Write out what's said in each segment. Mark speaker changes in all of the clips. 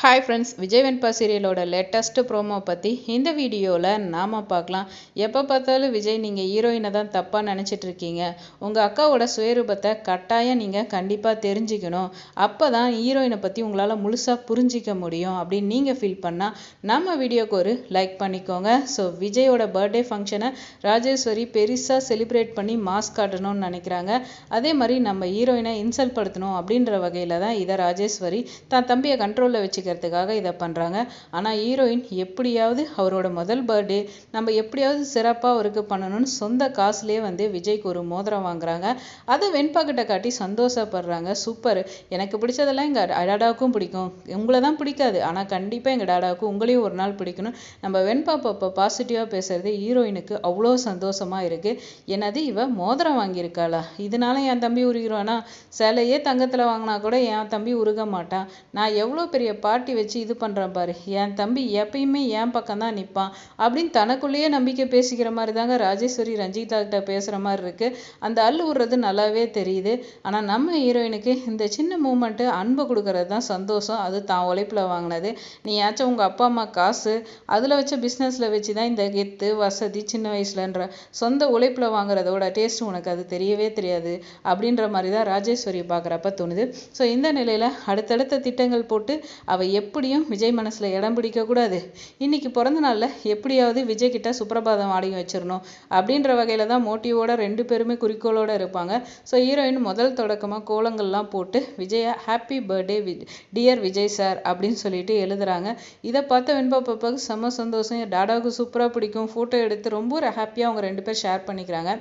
Speaker 1: Hi friends Vijay Venba சீரியலோட latest promo பற்றி இந்த வீடியோவில் நாம் பார்க்கலாம். எப்போ பார்த்தாலும் விஜய் நீங்கள் ஹீரோயினை தான் தப்பாக நினச்சிட்டு இருக்கீங்க. உங்கள் அக்காவோட சுயரூபத்தை கட்டாயம் நீங்கள் கண்டிப்பாக தெரிஞ்சுக்கணும். அப்போ தான் ஹீரோயினை பற்றி உங்களால் முழுசாக புரிஞ்சிக்க முடியும் அப்படின்னு நீங்கள் ஃபீல் பண்ணால் நம்ம வீடியோக்கு ஒரு லைக் பண்ணிக்கோங்க. ஸோ விஜயோட பர்த்டே ஃபங்க்ஷனை ராஜேஸ்வரி பெருசாக செலிப்ரேட் பண்ணி மாஸ்க் காட்டணும்னு நினைக்கிறாங்க. அதே மாதிரி நம்ம ஹீரோயினை இன்சல்ட் படுத்தணும் அப்படின்ற வகையில் தான் இதை ராஜேஸ்வரி தான் தம்பியை கண்ட்ரோலில் வச்சு வச்சுக்கிறதுக்காக இதை பண்ணுறாங்க ஆனால் ஹீரோயின் எப்படியாவது அவரோட முதல் பர்த்டே நம்ம எப்படியாவது சிறப்பாக அவருக்கு பண்ணணும்னு சொந்த காசுலேயே வந்து விஜய்க்கு ஒரு மோதிரம் வாங்குறாங்க. அதை வெண்பாக்கிட்ட காட்டி சந்தோஷப்படுறாங்க. சூப்பர். எனக்கு பிடிச்சதெல்லாம் எங்கள் டாடாவுக்கும் பிடிக்கும். உங்களை தான் பிடிக்காது. ஆனால் கண்டிப்பாக எங்கள் டாடாவுக்கும் உங்களையும் ஒரு நாள் பிடிக்கணும். நம்ம வெண்பா பாப்பா பாசிட்டிவாக பேசுறது ஹீரோயினுக்கு அவ்வளோ சந்தோஷமாக இருக்குது என்னது இவ மோதிரம் வாங்கியிருக்காளா? இதனால என் தம்பி உருகிறானா சிலையே தங்கத்தில் வாங்கினா கூட என் தம்பி உருக மாட்டான். நான் எவ்வளோ பெரிய பா பாட்டி வச்சு இது பண்ணுறான் பாரு. என் தம்பி எப்பயுமே என் பக்கம் தான் நிற்பான் அப்படின்னு தனக்குள்ளேயே நம்பிக்கை பேசிக்கிற மாதிரி தாங்க ராஜேஸ்வரி ரஞ்சிதா கிட்ட பேசுகிற மாதிரி இருக்குது அந்த அள்ளு விடுறது நல்லாவே தெரியுது. ஆனால் நம்ம ஹீரோயினுக்கு இந்த சின்ன மூமெண்ட்டு அன்பு கொடுக்கறது தான் சந்தோஷம். அது தான் உழைப்பில் வாங்கினது. நீ ஏச்சும் உங்கள் அப்பா அம்மா காசு அதில் வச்ச பிஸ்னஸில் வச்சு தான் இந்த கெத்து வசதி சின்ன வயசுலன்ற சொந்த உழைப்பில் வாங்குறதோட டேஸ்ட் உனக்கு அது தெரியவே தெரியாது அப்படின்ற மாதிரி தான் ராஜேஸ்வரி பார்க்குறப்ப தோணுது. ஸோ இந்த நிலையில் அடுத்தடுத்த திட்டங்கள் போட்டு அவள் எப்படியும் விஜய் மனசில் இடம் பிடிக்கக்கூடாது இன்னைக்கு பிறந்த நாளில் எப்படியாவது விஜய் கிட்ட சுப்பிரபாதம் ஆடி வச்சிடணும் அப்படின்ற வகையில் தான் மோட்டிவோட ரெண்டு பேருமே குறிக்கோளோடு இருப்பாங்க. ஸோ ஹீரோயின் முதல் தொடக்கமாக கோலங்கள்லாம் போட்டு Vijaya happy birthday V dear Vijay sir அப்படின்னு சொல்லிட்டு எழுதுறாங்க. இதை பார்த்த வெண்பா பாப்பாவுக்கு செம்ம சந்தோஷம். டாடாவுக்கு சூப்பராக பிடிக்கும். ஃபோட்டோ எடுத்து ரொம்ப ஒரு ஹாப்பியாக அவங்க ரெண்டு பேர் ஷேர் பண்ணிக்கிறாங்க.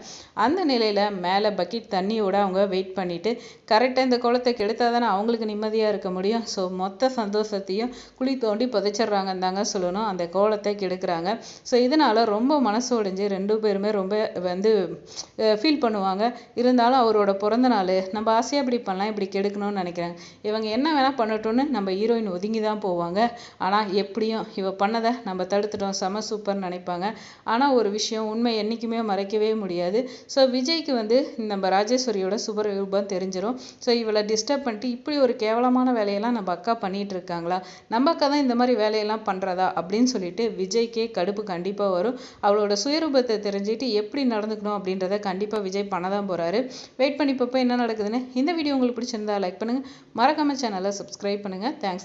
Speaker 1: அந்த நிலையில் மேலே பக்கெட் தண்ணியோட அவங்க வெயிட் பண்ணிவிட்டு கரெக்டாக இந்த குளத்தை கெடுத்தால் தானே அவங்களுக்கு நிம்மதியாக இருக்க முடியும்? ஸோ மொத்த சந்தோஷம் சந்தோஷத்தையும் குழி தோண்டி புதைச்சிட்றாங்கன்னு தாங்க சொல்லணும். அந்த கோலத்தை கெடுக்கிறாங்க. ஸோ இதனால் ரொம்ப மனசு உடைஞ்சு ரெண்டு பேருமே ரொம்ப வந்து ஃபீல் பண்ணுவாங்க. இருந்தாலும் அவரோட பிறந்த நாள் நம்ம ஆசையாக இப்படி பண்ணலாம் இப்படி கெடுக்கணும்னு நினைக்கிறாங்க. இவங்க என்ன வேணால் பண்ணட்டும்னு நம்ம ஹீரோயின் ஒதுங்கி தான் போவாங்க. ஆனால் எப்படியும் இவ பண்ணதை நம்ம தடுத்துட்டோம். செம சூப்பர்னு நினைப்பாங்க. ஆனால் ஒரு விஷயம் உண்மை என்றைக்குமே மறைக்கவே முடியாது. ஸோ விஜய்க்கு வந்து நம்ம ராஜேஸ்வரியோட சுபர் ரூபம் தெரிஞ்சிடும் ஸோ இவளை டிஸ்டர்ப் பண்ணிட்டு இப்படி ஒரு கேவலமான வேலையெல்லாம் நம்ம அக்கா பண்ணிகிட்டு இருக்காங்க. பண்ணுறாங்களா நம்ம அக்கா தான் இந்த மாதிரி வேலையெல்லாம் பண்ணுறதா அப்படின்னு சொல்லிட்டு விஜய்க்கே கடுப்பு கண்டிப்பாக வரும். அவளோட சுயரூபத்தை தெரிஞ்சுட்டு எப்படி நடந்துக்கணும் அப்படின்றத கண்டிப்பாக விஜய் பண்ண தான் போகிறாரு வெயிட் பண்ணி பார்ப்போம் என்ன நடக்குதுன்னு இந்த வீடியோ உங்களுக்கு பிடிச்சிருந்தா லைக் பண்ணுங்கள் மறக்காம சேனலை சப்ஸ்கிரைப் பண்ணுங்கள் தேங்க்ஸ்